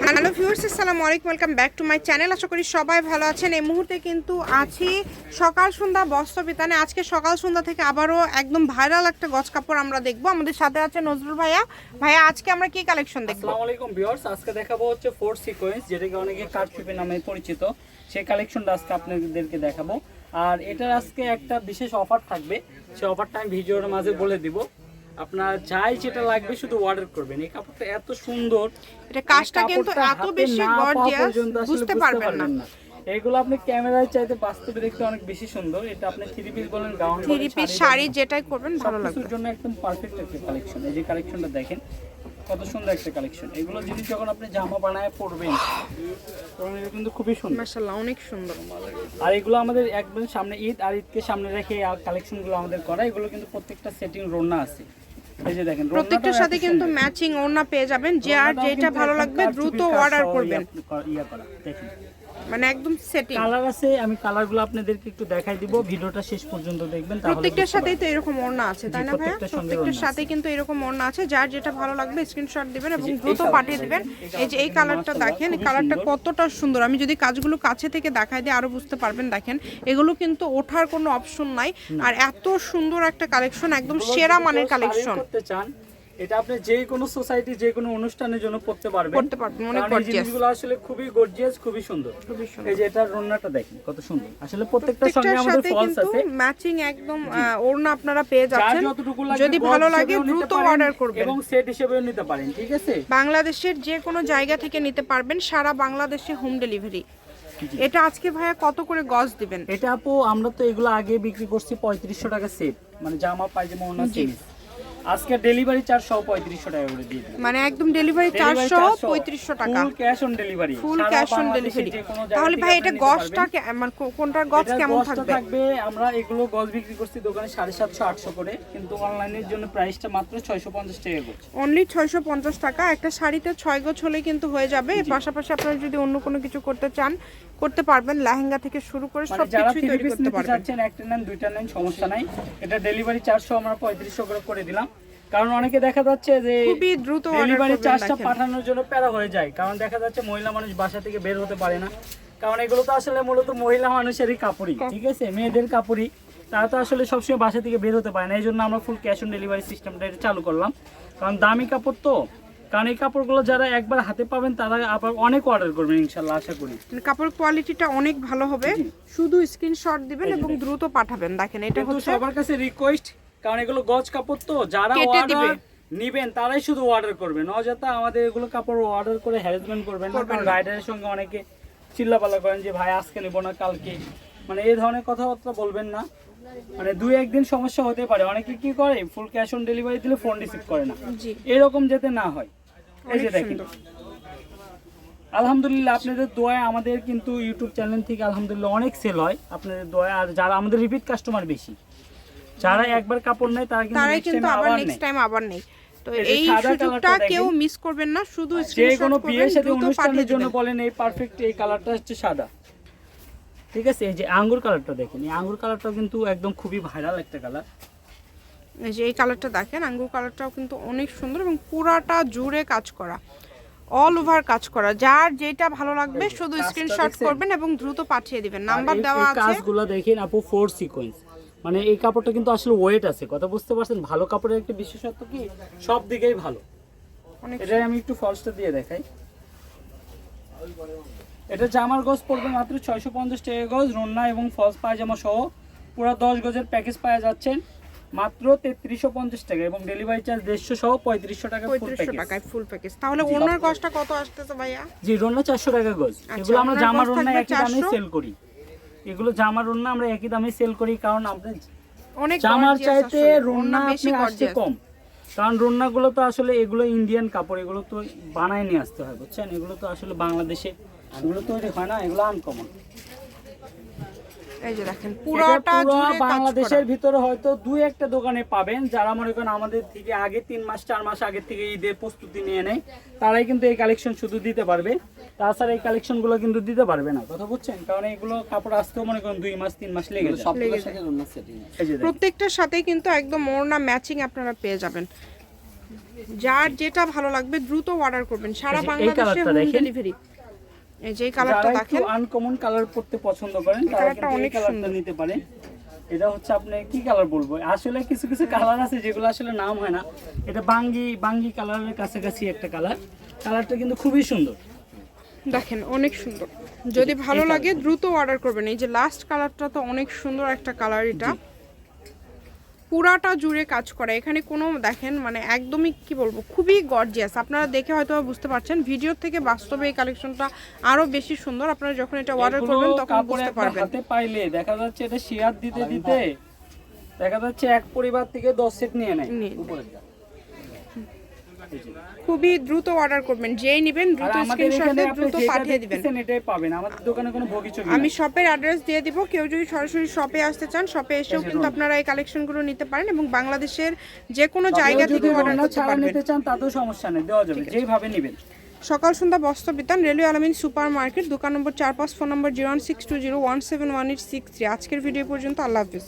Hello viewers আসসালামু আলাইকুম welcome back to my channel আশা করি সবাই ভালো আছেন। এই মুহূর্তে কিন্তু আছি সকাল সন্ধ্যা বস্ত্র বিতানে। আজকে সকাল সন্ধ্যা থেকে আবারও একদম ভাইরাল একটা গজ কাপড় আমরা দেখব। আমাদের সাথে আছে নজরুল ভাইয়া। ভাইয়া, আজকে আমরা কি কালেকশন দেখব? আসসালামু আলাইকুম ভিউয়ার্স আজকে দেখাবো হচ্ছে ফোর সিকোয়েন্স যেটাকে অনেকে কারচুপি নামে পরিচিত। সেই কালেকশনটা আজকে আপনাদেরকে দেখাবো। আর এটার আজকে একটা বিশেষ অফার থাকবে। সেই অফারটা আমি ভিডিওর মাঝে বলে দিব। আপনার যাই যেটা লাগবে শুধু অর্ডার করবেন। এই কাপড়টা এত সুন্দর। এটা কাজটা কিন্তু এত বেশি গর্জিয়াস বুঝতে পারবেন না। এগুলো আপনি ক্যামেরায় চাইতে বাস্তবে দেখতে অনেক বেশি সুন্দর। এটা আপনি থ্রি পিস বলেন গাউন থ্রি পিস শাড়ি যেটাই করবেন ভালো লাগবে। জন্য একদম পারফেক্ট একটা কালেকশন এই যে কালেকশনটা দেখেন কত সুন্দর একটা কালেকশন এগুলো জিনিস যখন আপনি জামা বানায় পরবেন তখন এটা কিন্তু খুবই সুন্দর। মাশাআল্লাহ অনেক সুন্দর। আর এগুলো আমাদের একদম সামনে ঈদ আর ঈদকে সামনে রেখে কালেকশনগুলো আমাদের করা। এগুলো কিন্তু প্রত্যেকটা সেটিং রোনা আছে। এই যে দেখেন প্রত্যেকটার সাথে কিন্তু ম্যাচিং ওড়না পেয়ে যাবেন। যে আর যেটা ভালো লাগবে দ্রুত অর্ডার করবেন। ইয়া করা। দেখেন। মানে একদম সেটিং কালার আছে আমি কালারগুলো আপনাদেরকে একটু দেখাই দিব। ভিডিওটা শেষ পর্যন্ত দেখবেন তাহলে প্রত্যেকটার সাথেই তো এরকম ওড়না আছে তাই না ভাইয়া? প্রত্যেকটার সাথে কিন্তু এরকম ওড়না আছে। যার যেটা ভালো লাগবে স্ক্রিনশট দিবেন এবং দ্রুত পাঠিয়ে দিবেন। এই যে এই কালারটা দেখেন এই কালারটা কতটা সুন্দর। আমি যদি কাজগুলো কাছে থেকে দেখাই দিই আরও বুঝতে পারবেন দেখেন এগুলো কিন্তু ওঠার কোনো অপশন নাই। আর এত সুন্দর একটা কালেকশন একদম সেরা মানের কালেকশন করতে চান এটা আপনি যে কোনো সোসাইটি যে কোনো অনুষ্ঠানের জন্য পড়তে পারবেন। পরতে পারবেন, অনেক জিনিসগুলো আসলে খুবই গর্জিয়াস খুবই সুন্দর। এই যে রন্নাটা দেখেন কত সুন্দর। আসলে প্রত্যেকটার সঙ্গে আমাদের ফলস আছে। ম্যাচিং একদম ওড়না আপনারা পেয়ে যাচ্ছেন। যদি ভালো লাগে দ্রুত অর্ডার করবেন। এবং সেট হিসেবেও নিতে পারেন ঠিক আছে? বাংলাদেশের যে কোনো জায়গা থেকে নিতে পারবেন সারা বাংলাদেশে হোম ডেলিভারি এটা আজকে ভাইয়া কত করে গজ দিবেন? এটা আপু আমরা তো এগুলো আগে বিক্রি করছি পঁয়ত্রিশশো টাকা সেট মানে জামা পায়জামা ওনা আজকে ডেলিভারি চার্জ সহ পঁয়ত্রিশশো টাকা করে দিয়ে দিলাম। মানে একদম ডেলিভারি চারশো পঁয়ত্রিশশো টাকা। Full cash on delivery full cash on delivery তাহলে ভাই এটা গজটা মানে কোনটার গজ কেমন থাকবে? থাকবে আমরা এগুলো গজ বিক্রি করছি দোকানে সাড়ে সাতশো আটশো করে কিন্তু অনলাইনের জন্য প্রাইসটা মাত্র ছয়শো পঞ্চাশ টাকা করছে। অনলি ছয়শো পঞ্চাশ টাকা। একটা শাড়িতে ছয় গজ হলে কিন্তু হয়ে যাবে। পাশাপাশি আপনারা যদি অন্য কোনো কিছু করতে চান করতে পারবেন লেহেঙ্গা থেকে শুরু করে মানে সব কিছুই তৈরি করতে পারবেন। চাচ্ছেন একটা নেন দুইটা নেন সমস্যা নাই। এটা ডেলিভারি চার্জও আমরা পঁয়ত্রিশশো করে করে দিলাম। কারণ অনেকে দেখা যাচ্ছে যে খুবই দ্রুত ডেলিভারি চার্জটা পাঠানোর জন্য প্যারা হয়ে যায়। কারণ দেখা যাচ্ছে মহিলা মানুষ বাসা থেকে বের হতে পারে না। কারণ এগুলো তো আসলে মূলত মহিলা মানুষেরই কাপড়ই ঠিক আছে? মেয়েদের কাপড়ই। তারা তো আসলে সবসময় বাসা থেকে বের হতে পারে না। এই জন্য আমরা ফুল ক্যাশ অন ডেলিভারি সিস্টেমটা এটা চালু করলাম। কারণ দামি কাপড় তো। কারণ এই কাপড়গুলো যারা একবার হাতে পাবেন তারা আবার অনেক অর্ডার করবেন ইনশাল্লাহ আশা করি। মানে কাপড় কোয়ালিটিটা অনেক ভালো হবে। শুধু স্ক্রিনশট দিবেন এবং দ্রুত পাঠাবেন। দেখেন এটা হচ্ছে সবার কাছে রিকোয়েস্ট কারণ এগুলো গজ কাপড় তো যারা অর্ডার নিবেন তারাই শুধু অর্ডার করবেন অযথা আমাদের এগুলো কাপড় অর্ডার করে হ্যারাসমেন্ট করবেন না কারণ রাইডারের সঙ্গে অনেকে চিল্লাপাল্লা করেন যে ভাই আজকে নেব না কালকে। মানে এই ধরনের কথাবার্তা বলবেন না। মানে দুই একদিন সমস্যা হতে পারে। অনেকে কি করে ফুল ক্যাশ অন ডেলিভারি দিলে ফোন রিসিভ করে না। এরকম যাতে না হয়। এই যে দেখেন। আলহামদুলিল্লাহ আপনাদের দোয়ায় আমাদের কিন্তু ইউটিউব চ্যানেল থেকে আলহামদুলিল্লাহ অনেক সেল হয়। আপনাদের দোয়ায় আর যারা আমাদের রিপিট কাস্টমার বেশি যারা একবার কাপড় নেয় তারা কিন্তু তারাই কিন্তু আবার নেক্সট টাইম আবার নেই তো এই সুযোগটা কালারটা কেউ। মিস করবেন না শুধু স্ক্রিনশট করবেন বিয়ের সাথে অনুষ্ঠানের জন্য বলেন এই পারফেক্ট এই কালারটা হচ্ছে সাদা। ঠিক আছে এই যে আঙ্গুর কালারটা দেখেন এই আঙ্গুর কালারটা কিন্তু একদম খুবই ভাইরাল একটা কালার। এই যে এই কালারটা দেখেন আঙ্গুর কালারটাও কিন্তু অনেক সুন্দর এবং পুরাটা জুড়ে কাজ করা অল ওভার কাজ করা। যার যেটা ভালো লাগবে শুধু স্ক্রিনশট করবেন এবং দ্রুত পাঠিয়ে দিবেন। নাম্বার দেওয়া আছে। কাজগুলো দেখেন আপু ফোর সিকোয়েন্স মানে এই কাপড়টা কিন্তু আসলে ওয়েট আছে। কথা বুঝতে পারছেন? ভালো কাপড়ের একটা বিশেষত্ব কি? সব দিকেই ভালো। এটাই আমি একটু ফলসটা দিয়ে দেখাই। এটা জামার গজ পড়বে মাত্র ছয়শো পঞ্চাশ টাকা গজ রন্না এবং ফলস পায়জামা সহ পুরো দশ গজের প্যাকেজ পাওয়া যাচ্ছেন মাত্র তেত্রিশশো পঞ্চাশ টাকা এবং ডেলিভারি চার্জ দেড়শো সহ পঁয়ত্রিশশো টাকা পঁয়ত্রিশশো টাকায় ফুল প্যাকেজ তাহলে ওনার কস্টটা কত আসতেছে ভাইয়া? জি রন্না চারশো টাকা গজ। আচ্ছা, এগুলো আমরা ওনার জামা রন্না একই দামে সেল করি। এগুলো জামা রন্না আমরা একই দামে সেল করি কারণ আপনার জামার চাইতে রুন্না বেশি আপনি আসছে কম। কারণ রন্নাগুলো তো আসলে এগুলো ইন্ডিয়ান কাপড় এগুলো তো বানায় নিয়ে আসতে হয় বুঝছেন? এগুলো তো আসলে বাংলাদেশে এগুলো তৈরি হয় না এগুলো আনকমন এই যে দেখেন পুরোটা জুড়ে বাংলাদেশের ভিতরে হয়তো দুই একটা দোকানে পাবেন। যারা মনে করেন আমাদের থেকে আগে তিন মাস চার মাস আগে থেকে ঈদের প্রস্তুতি নিয়ে নেয় তারাই কিন্তু এই কালেকশন শুধু দিতে পারবে। তাছাড়া এই কালেকশনগুলো কিন্তু দিতে পারবে না কথা বুঝছেন? কারণ এগুলো কাপড় আসতেও মনে করেন দুই মাস তিন মাস লেগে যায়। প্রত্যেকটার সাথে কিন্তু একদম ওড়না ম্যাচিং আপনারা পেয়ে যাবেন। যার যেটা ভালো লাগবে দ্রুত অর্ডার করবেন। সারা বাংলাদেশে হোম ডেলিভারি এই যে কালারটা দেখেন। আনকমন কালার পড়তে পছন্দ করেন তারা কিন্তু এই কালারটা নিতে পারেন। এটা হচ্ছে আপনি কি কালার বলব? আসলে কিছু কিছু কালার আছে যেগুলো আসলে নাম হয় না। এটা বাঙ্গি বাঙ্গি কালারের কাছাকাছি একটা কালার কালারটা কিন্তু খুবই সুন্দর। দেখেন অনেক সুন্দর। যদি ভালো লাগে দ্রুত অর্ডার করবেন। এই যে লাস্ট কালারটা তো অনেক সুন্দর একটা কালার এটা। পুরাটা জুড়ে কাজ করে এখানে কোনো দেখেন মানে একদমই কি বলব খুবই গর্জিয়াস আপনারা দেখে হয়তো বুঝতে পারছেন ভিডিও থেকে বাস্তবে এই কালেকশনটা আরও বেশি সুন্দর আপনারা যখন এটা অর্ডার করবেন তখন বুঝতে পারবেন হাতে পাইলে দেখা যাচ্ছে এটা শেয়ার দিতে দিতে দেখা যাচ্ছে এক পরিবার থেকে দশ সেট নিয়ে নেয়। উপরেরটা। খুবই দ্রুত অর্ডার করবেন। যেই নেবেন দ্রুত স্ক্রিনশট দিয়ে দ্রুত পাঠিয়ে দিবেন। এটাই পাবেন। আমাদের দোকানে কোনো ভবিষ্যৎ আমি শপের অ্যাড্রেস দিয়ে দিব। কেউ যদি সরাসরি শপে আসতে চান শপে এসেও কিন্তু আপনারা এই কালেকশনগুলো নিতে পারেন এবং বাংলাদেশের যে কোনো জায়গা থেকে অর্ডার করতে পারবেন। নিতে চান তাতেও সমস্যা নেই। দেওয়া যাবে। যেভাবে নেবেন। Sakal Sandhya Bastra Bitan railway Alamin super market দোকান নম্বর চার পাঁচ phone number zero one six two zero one seven one eight six three. আজকের ভিডিও পর্যন্ত আল্লাহ হাফিজ।